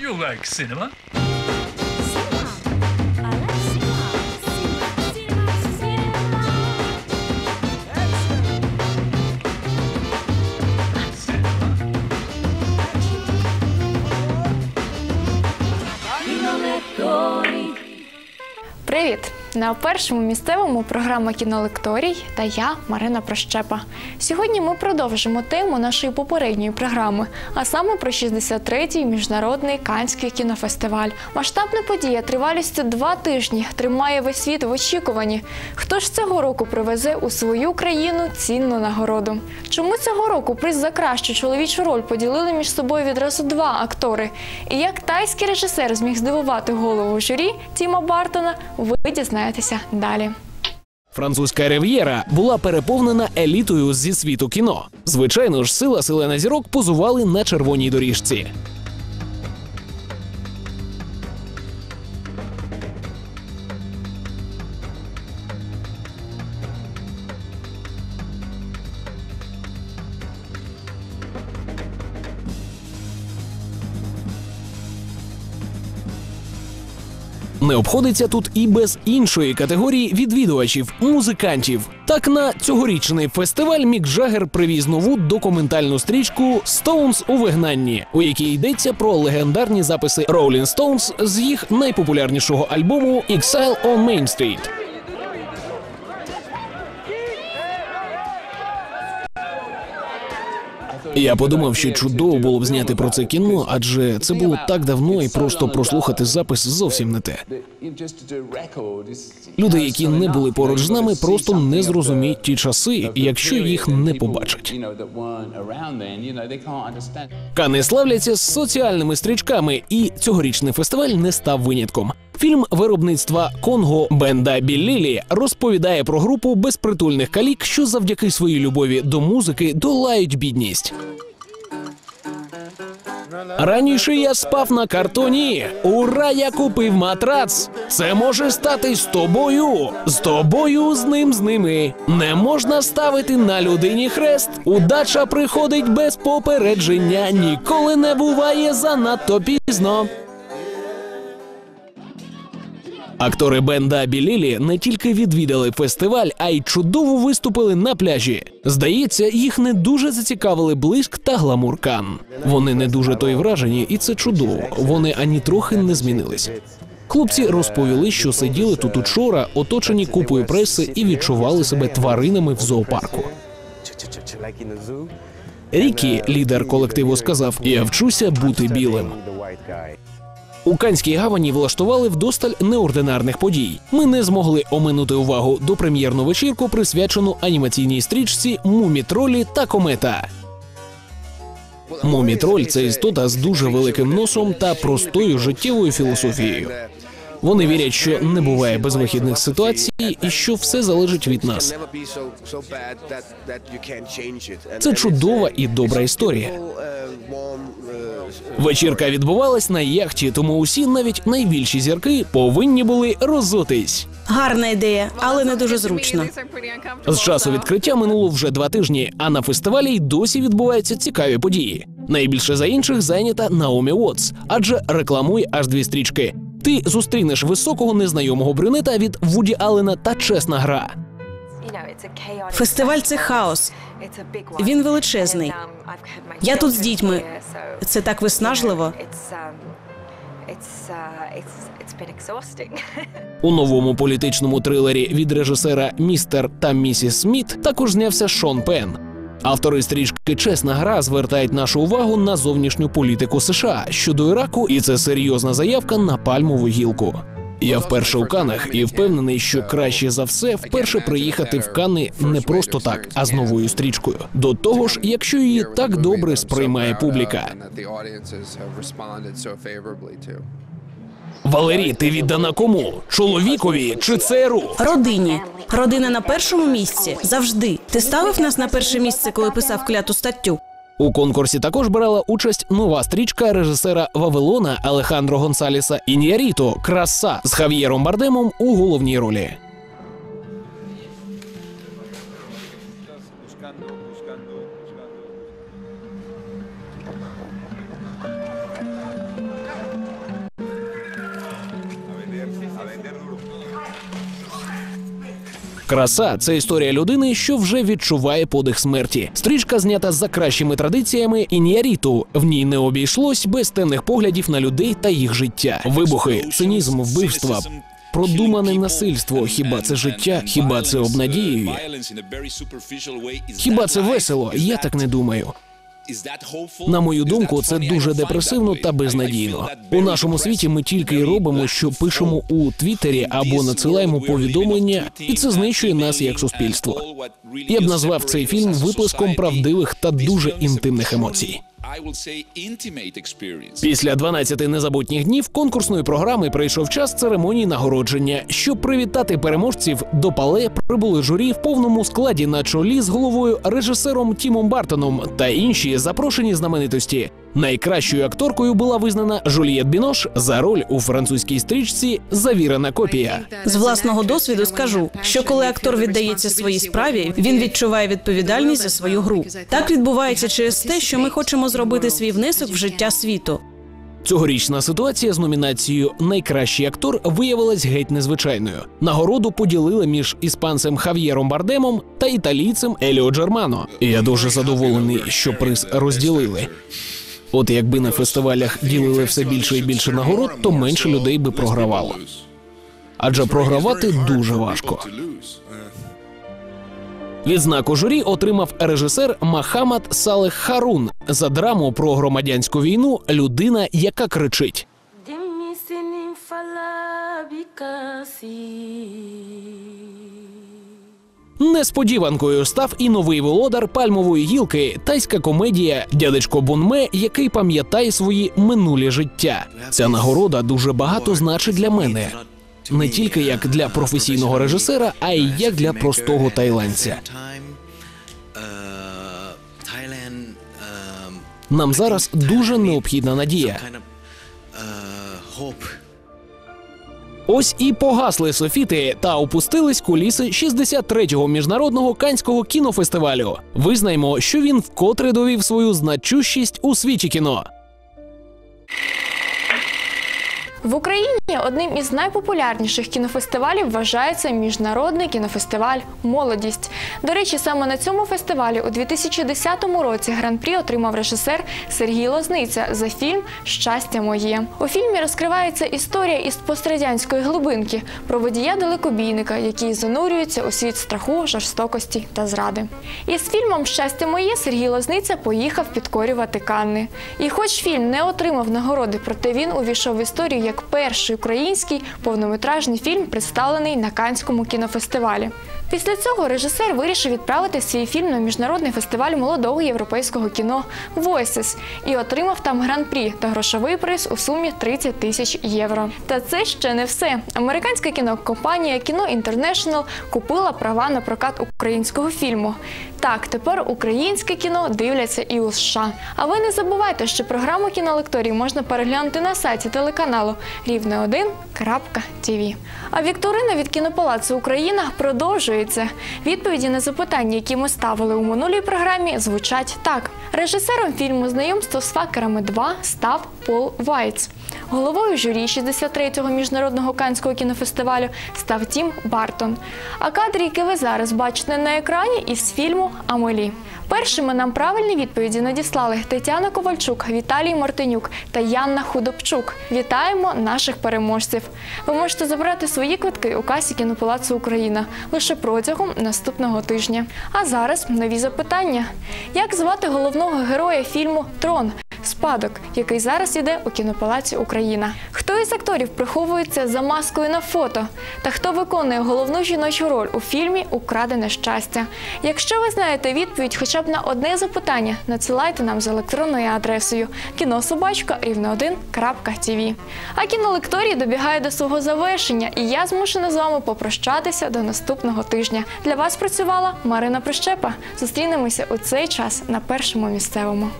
You like cinema? Привіт! На першому місцевому програма кінолекторій та я Марина Прощепа. Сьогодні ми продовжимо тему нашої попередньої програми, а саме про 63-й міжнародний канський кінофестиваль. Масштабна подія тривалістю два тижні тримає весь світ в очікуванні. Хто ж цього року привезе у свою країну цінну нагороду? Чому цього року приз за кращу чоловічу роль поділили між собою відразу два актори? І як тайський режисер зміг здивувати голову журі Тіма Бартона, ви дізнаєтеся далі. Французька рив'єра була переповнена елітою зі світу кіно. Звичайно ж, сила селена зірок позували на червоній доріжці. Не обходиться тут і без іншої категорії відвідувачів музикантів. Так на цьогорічний фестиваль Мік Джаггер привіз нову документальну стрічку «Стоунс у вигнанні, у якій йдеться про легендарні записи Rolling Stones з їх найпопулярнішого альбому «Exile on Main Street». Я подумав, що чудово було б зняти про це кіно, адже це було так давно, і просто прослухати запис зовсім не те. Люди, які не були поруч з нами, просто не зрозуміють ті часи, якщо їх не побачать. Кани славляться соціальними стрічками, і цьогорічний фестиваль не став винятком. Фільм виробництва Конго Бенда Біллілі розповідає про групу безпритульних калік, що завдяки своїй любові до музики долають бідність. Раніше я спав на картоні. Ура, я купив матрац. Це може стати з тобою. З тобою, з ним, з ними. Не можна ставити на людині хрест. Удача приходить без попередження. Ніколи не буває занадто пізно. Актори Бенда Білілі не тільки відвідали фестиваль, а й чудово виступили на пляжі. Здається, їх не дуже зацікавили блиск та гламур Кан. Вони не дуже то й вражені, і це чудово. Вони ані трохи не змінились. Хлопці розповіли, що сиділи тут учора, оточені купою преси і відчували себе тваринами в зоопарку. Рікі, лідер колективу, сказав: Я вчуся бути білим. У Канській гавані влаштували вдосталь неординарних подій. Ми не змогли оминути увагу до прем'єрну вечірку, присвячену анімаційній стрічці Мумі-тролі та комета. Мумі-троль – це істота з дуже великим носом та простою життєвою філософією. Вони вірять, що не буває безвихідних ситуацій і що все залежить від нас. Це чудова і добра історія. Вечірка відбувалась на яхті, тому усі, навіть найбільші зірки, повинні були розутись. Гарна ідея, але не дуже зручно. З часу відкриття минуло вже два тижні, а на фестивалі й досі відбуваються цікаві події. Найбільше за інших зайнята Наомі Уотс, адже рекламує аж дві стрічки. Ти зустрінеш високого незнайомого брюнета від Вуді Аллена та чесна гра. Фестиваль це хаос. Він величезний. Я тут з дітьми. Це так виснажливо. У новому політичному трилері від режисера Містер та місіс Сміт також знявся Шон Пен. Автори стрічки Чесна гра звертають нашу увагу на зовнішню політику США щодо Іраку, і це серйозна заявка на пальмову гілку. Я вперше у Канах і впевнений, що краще за все вперше приїхати в Кани не просто так, а з новою стрічкою. До того ж, якщо її так добре сприймає публіка. Валерій, ти віддана кому? Чоловікові чи ЦРУ? Родині. Родина на першому місці завжди. Ти ставив нас на перше місце, коли писав кляту статтю. У конкурсі також брала участь нова стрічка режисера Вавилона Алехандро Гонсаліса Ін'яріто Краса з Хав'єром Бардемом у головній ролі. Краса це історія людини, що вже відчуває подих смерті. Стрічка знята за кращими традиціями ін'яріту. В ній не обійшлось без темних поглядів на людей та їх життя. Вибухи, цинізм, вбивства, продумане насильство. Хіба це життя? Хіба це обнадіює? Хіба це весело? Я так не думаю. На мою думку, це дуже депресивно та безнадійно. У нашому світі ми тільки й робимо, що пишемо у Твіттері або надсилаємо повідомлення, і це знищує нас як суспільство. Я б назвав цей фільм виплеском правдивих та дуже інтимних емоцій. Після 12 незабутніх днів конкурсної програми прийшов час церемонії нагородження. Щоб привітати переможців, до пале прибули журі в повному складі на чолі з головою режисером Тімом Бартоном та інші запрошені знаменитості. Найкращою акторкою була визнана Жулієт Бінош за роль у французькій стрічці Завірена копія. З власного досвіду скажу, що коли актор віддається своїй справі, він відчуває відповідальність за свою гру. Так відбувається через те, що ми хочемо зробити свій внесок в життя світу. Цьогорічна ситуація з номінацією Найкращий актор виявилась геть незвичайною. Нагороду поділили між іспанцем Хав'єром Бардемом та італійцем Еліо Джермано. Я дуже задоволений, що приз розділили. От якби на фестивалях ділили все більше і більше нагород, то менше людей би програвало. Адже програвати дуже важко. Відзнаку журі отримав режисер Махамад Салех Харун за драму про громадянську війну Людина, яка кричить. Несподіванкою став і новий володар пальмової гілки, тайська комедія Дядечко Бунме, який пам'ятає свої минулі життя. Ця нагорода дуже багато значить для мене. Не тільки як для професійного режисера, а й як для простого тайландця. Нам зараз дуже необхідна надія. Ось і погасли софіти та опустились куліси 63-го міжнародного канського кінофестивалю. Визнаймо, що він вкотре довів свою значущість у світі кіно. В Україні одним із найпопулярніших кінофестивалів вважається міжнародний кінофестиваль Молодість. До речі, саме на цьому фестивалі у 2010 році гран-прі отримав режисер Сергій Лозниця за фільм Щастя моє. У фільмі розкривається історія із пострадянської глибинки про водія далекобійника, який занурюється у світ страху, жорстокості та зради. Із фільмом Щастя моє Сергій Лозниця поїхав підкорювати Канни. І хоч фільм не отримав нагороди, проте він увійшов в історію як перший український повнометражний фільм, представлений на Канському кінофестивалі. Після цього режисер вирішив відправити свій фільм на міжнародний фестиваль молодого європейського кіно Voices і отримав там гран-прі та грошовий приз у сумі 30 тисяч євро. Та це ще не все. Американська кінокомпанія Кіно Інтернешнл купила права на прокат українського фільму. Так, тепер українське кіно дивляться і у США. А ви не забувайте, що програму кінолекторій можна переглянути на сайті телеканалу рівне1.тв. А вікторина від кінопалацу Україна продовжується. Відповіді на запитання, які ми ставили у минулій програмі, звучать так: режисером фільму Знайомство з факерами 2 став Пол Вайтс. Головою журі 63-го міжнародного канського кінофестивалю став Тім Бартон. А кадри, які ви зараз бачите на екрані, із фільму Амелі. Першими нам правильні відповіді надіслали Тетяна Ковальчук, Віталій Мартинюк та Янна Худобчук. Вітаємо наших переможців! Ви можете забрати свої квитки у касі кінопалацу Україна лише протягом наступного тижня. А зараз нові запитання: як звати головного героя фільму Трон? Спадок, який зараз іде у кінопалаці Україна. Хто із акторів приховується за маскою на фото? Та хто виконує головну жіночу роль у фільмі Украдене щастя? Якщо ви знаєте відповідь хоча б на одне запитання, надсилайте нам за електронною адресою кінособачка рівне1.тв. А кінолекторій добігає до свого завершення, і я змушена з вами попрощатися до наступного тижня. Для вас працювала Марина Прищепа. Зустрінемося у цей час на першому місцевому.